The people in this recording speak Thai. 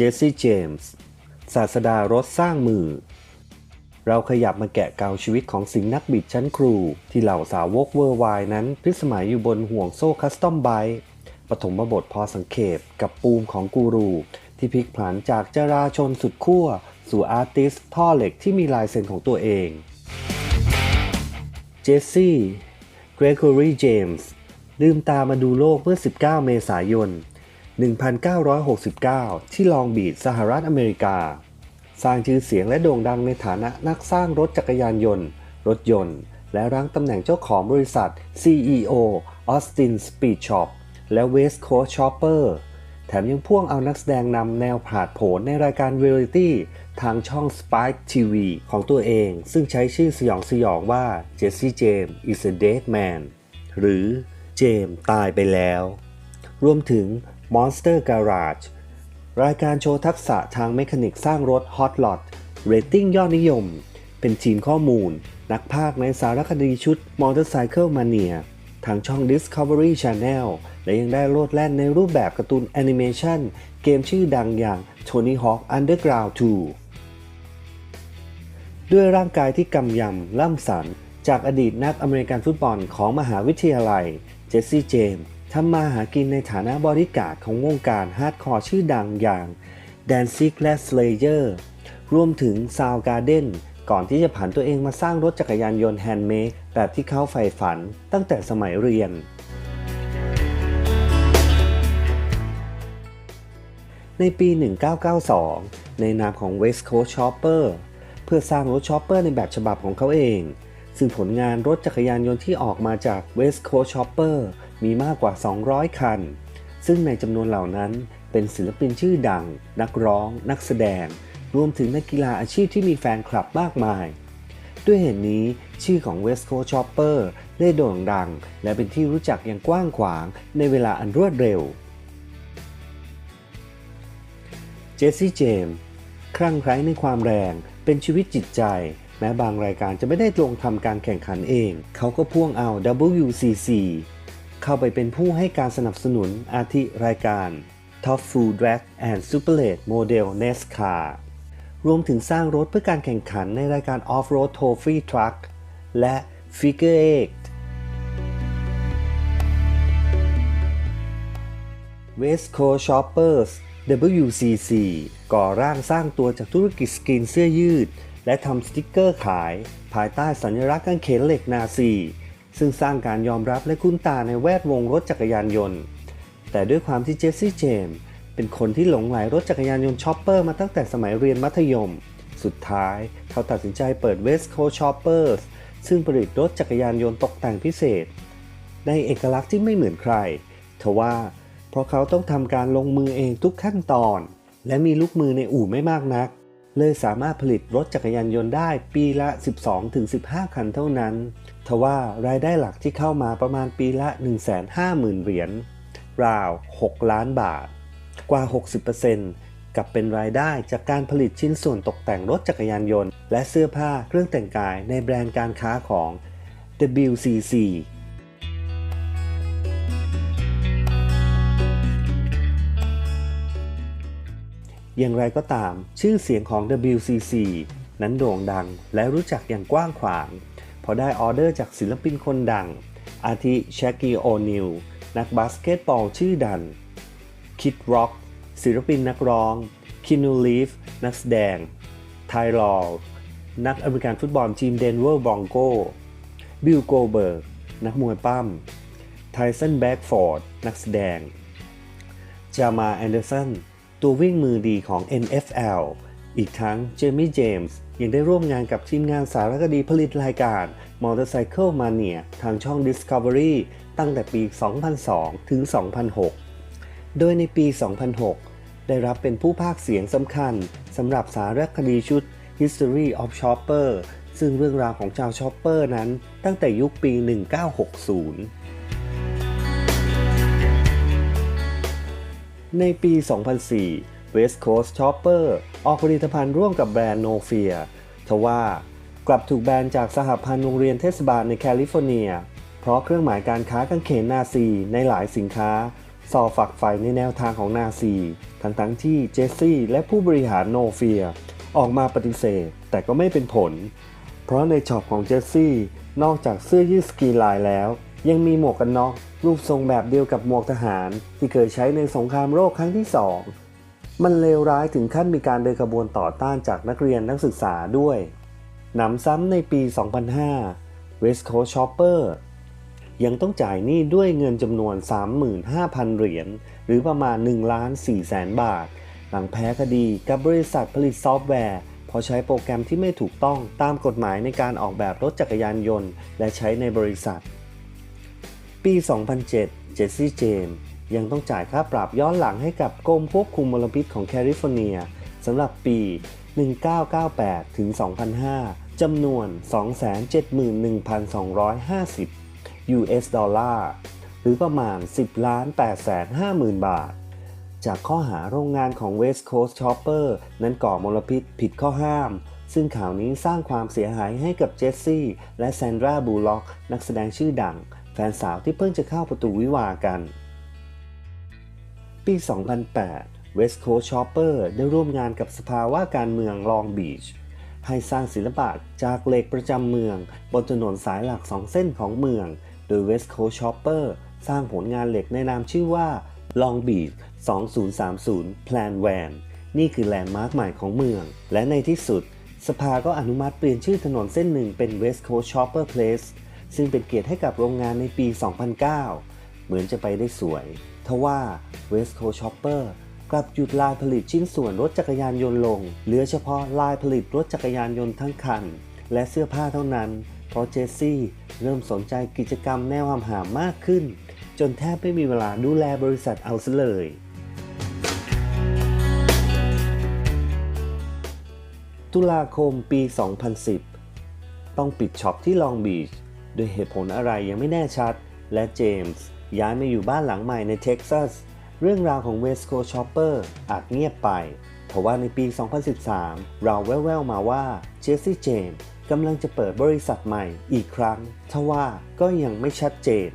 เจสซี่เจมส์ศาสดารถสร้างมือ เราขยับมาแกะเกาชีวิตของสิงห์นักบิดชั้นครู ที่เหล่าสาวกเวอร์ไวน์นั้นพิสมัยอยู่บนห่วงโซ่คัสตอมไบปฐมบทพอสังเขปกับปูมของกูรู ที่พลิกผันจากจราชนสุดขั้ว สู่อาร์ติสท่อเหล็กที่มีลายเซ็นของตัวเองเจสซี่เกรกอรีเจมส์ลืมตามาดูโลกเมื่อ 19 เมษายน 1969 ที่ลองบีดสหรัฐอเมริกา สร้างชื่อเสียงและโด่งดังในฐานะนักสร้างรถจักรยานยนต์ รถยนต์ และรั้งตำแหน่งเจ้าของบริษัท CEO Austin Speed Shop และ West Coast Shopper แถมยังพ่วงเอานักแสดงนำแนวผาดโผนในรายการเรียลิตี้ทางช่อง Spike TV ของตัวเอง ซึ่งใช้ชื่อสยองสยองว่า Jesse James is a dead man หรือ เจมส์ตายไปแล้ว รวมถึง Monster Garage รายการโชว์ทักษะทางเมคานิกสร้างรถ Hot Lot เรตติ้งยอดนิยม เป็นทีมข้อมูล นักพากย์ในสารคดีชุด Motorcycle Mania ทางช่อง Discovery Channel และยังได้โลดแล่นในรูปแบบการ์ตูนแอนิเมชันเกมชื่อดังอย่าง Tony Hawk Underground 2 ด้วยร่างกายที่กำยำล่ำสันจากอดีตนักอเมริกันฟุตบอลของมหาวิทยาลัย เจสซี่เจมส์ ทำมาหากินในฐานะบริการของวงการฮาร์ดคอร์ชื่อดังอย่าง d a n z i g และ Slayer รวมถึง Soundgarden ก่อนที่จะผันตัวเองมาสร้างรถจักรยานยนต์แฮนด์เมดแบบที่เขาใฝ่ฝันตั้งแต่สมัยเรียน ในปี 1992 ในนามของ West Coast Chopper เพื่อสร้างรถชอปเปอร์ในแบบฉบับของเขาเอง ซึ่งผลงานรถจักรยานยนต์ที่ออกมาจาก West Coast Chopper มีมากกว่า 200 คัน ซึ่งในจำนวนเหล่านั้นเป็นศิลปินชื่อดัง นักร้อง นักแสดง รวมถึงนักกีฬาอาชีพที่มีแฟนคลับมากมาย ด้วยเหตุนนี้ชื่อของ West Coast Chopper ได้โด่งดัง และเป็นที่รู้จักอย่างกว้างขวางในเวลาอันรวดเร็ว เจสซี่เจมส์คลั่งไคล้ในความแรงเป็นชีวิตจิตใจ แม้บางรายการจะไม่ได้ลงทำการแข่งขันเอง เขาก็พ่วงเอา WCC เข้าไปเป็นผู้ให้การสนับสนุนอาทิรายการ Top Fuel Drag and Super Late Model NASCAR รวมถึงสร้างรถเพื่อการแข่งขันในรายการ Off-Road Trophy Truck และ Figure 8 West Coast Shoppers WCC ก่อร่างสร้างตัวจากธุรกิจสกรีนเสื้อยืด และทำสติกเกอร์ขาย ภายใต้สัญลักษณ์กางเขนเหล็กนาซี ซึ่งสร้างการยอมรับและคุ้นตาในแวดวงรถจักรยานยนต์ แต่ด้วยความที่เจสซี่เจมส์เป็นคนที่หลงไหลรถจักรยานยนต์ชอปเปอร์มาตั้งแต่สมัยเรียนมัธยม สุดท้ายเขาตัดสินใจเปิด West Coast Shoppers ซึ่งผลิตรถจักรยานยนต์ตกแต่งพิเศษ ในเอกลักษณ์ที่ไม่เหมือนใครทว่าเพราะเขาต้องทำการลงมือเองทุกขั้นตอน และมีลูกมือในอู่ไม่มากนัก เลยสามารถผลิตรถจักรยานยนต์ได้ปีละ 12-15 คันเท่านั้น ทว่ารายได้หลักที่เข้ามาประมาณปีละ 150,000 เหรียญราว 6 ล้านบาท กว่า 60%กับเป็นรายได้จากการผลิตชิ้นส่วนตกแต่งรถจักรยานยนต์ และเสื้อผ้าเครื่องแต่งกายในแบรนด์การค้าของ WCC อย่างไรก็ตาม ชื่อเสียงของ WCC นั้นโด่งดังและรู้จักอย่างกว้างขวาง พอได้ออเดอร์จากศิลปินคนดัง อาทิแชกกี้โอนิลนักบาสเกตบอลชื่อดังคิดร็อกศิลปินนักร้อง คินูลีฟ นักแสดง ไทลอลนักอเมริกันฟุตบอลทีมเดนเวอร์บองโก บิลโกเบิร์ก นักมวยปั้ม ไทสันแบ็กฟอร์ด นักแสดง จามาแอนเดอร์สัน ตัววิ่งมือดีของ NFL อีกทั้งเจมี่เจมส์ยังได้ร่วมงานกับทีมงานสารคดีผลิตรายการ Motorcycle Mania ทางช่อง Discovery ตั้งแต่ปี 2002 ถึง 2006 โดยในปี 2006 ได้รับเป็นผู้พากย์เสียงสำคัญสำหรับสารคดีชุด History of Chopper ซึ่งเรื่องราวของชาวชอปเปอร์นั้นตั้งแต่ยุคปี 1960 ในปี 2004 West Coast Chopper ออกผลิตภัณฑ์ร่วมกับแบรนด์ No Fear ทว่ากลับถูกแบนจากสหพันธ์โรงเรียนเทศบาลในแคลิฟอร์เนีย เพราะเครื่องหมายการค้ากางเขนนาซีในหลายสินค้าซอฝักใฝ่ในแนวทางของนาซี ทั้งทั้งๆที่เจสซี่และผู้บริหารโนเฟียออกมาปฏิเสธแต่ก็ไม่เป็นผล เพราะในช็อปของเจสซี่นอกจากเสื้อยืดสกีลายแล้ว ยังมีหมวกกันน็อก รูปทรงแบบเดียวกับหมวกทหารที่เคยใช้ในสงครามโลกครั้งที่สองมันเลวร้ายถึงขั้นมีการเดินขบวนต่อต้านจากนักเรียนนักศึกษาด้วยหนำซ้ำในปี 2005 West Coast Shopper ยังต้องจ่ายหนี้ด้วยเงินจำนวน 35,000 เหรียญหรือประมาณ1ล้าน4แสนบาท หลังแพ้คดีกับบริษัทผลิตซอฟต์แวร์พราะใช้โปรแกรมที่ไม่ถูกต้องตามกฎหมายในการออกแบบรถจักรยานยนต์ และใช้ในบริษัท ปี 2007 เจสซี่เจมส์ยังต้องจ่ายค่าปรับย้อนหลังให้กับกรมควบคุมมลพิษของแคลิฟอร์เนียสำหรับปี 1998 ถึง 2005 จำนวน 271,250 US ดอลลาร์หรือประมาณ 10ล้าน8แสน50,000 บาท จากข้อหาโรงงานของ West Coast Chopper นั้นก่อมลพิษผิดข้อห้าม ซึ่งข่าวนี้สร้างความเสียหายให้กับเจสซี่และแซนดราบูล็อก นักแสดงชื่อดัง ฟนสาวที่เพิ่งจะเข้าประตูวิวากัน ปี 2008 West Coast Chopper ได้ร่วมงานกับสภาว่าการเมือง Long Beach ให้สร้างศิลปะจากเหล็กประจำเมือง บนถนนสายหลักสองเส้นของเมือง โดย West Coast Chopper สร้างผลงานเหล็กในนามชื่อว่า Long Beach 2030 Plan Van นี่คือแลนด์มาร์คใหม่ของเมือง และในที่สุด สภาก็อนุมัติเปลี่ยนชื่อถนนเส้นหนึ่งเป็น West Coast Chopper Place ซึ่งเป็นเกียรติให้กับโรงงานในปี 2009 เหมือนจะไปได้สวย ทว่า Westco Shopper กลับหยุดลายผลิตชิ้นส่วนรถจักรยานยนต์ลง เหลือเฉพาะลายผลิตรถจักรยานยนต์ทั้งคัน และเสื้อผ้าเท่านั้น เพราะเจสซี่เริ่มสนใจกิจกรรมแนวหำหามมากขึ้น จนแทบไม่มีเวลาดูแลบริษัทเอาซะเลยตุลาคมปี 2010 ต้องปิดช็อปที่ลองบีช ด้วยเหตุผลอะไรยังไม่แน่ชัด และเจมส์ย้ายมาอยู่บ้านหลังใหม่ในเท็กซัส เรื่องราวของเวสโคชอปเปอร์อาจเงียบไปเพราะว่าในปี 2013 เราแว่วๆมาว่าเจสซี่เจมส์กำลังจะเปิดบริษัทใหม่อีกครั้งทว่าก็ยังไม่ชัดเจน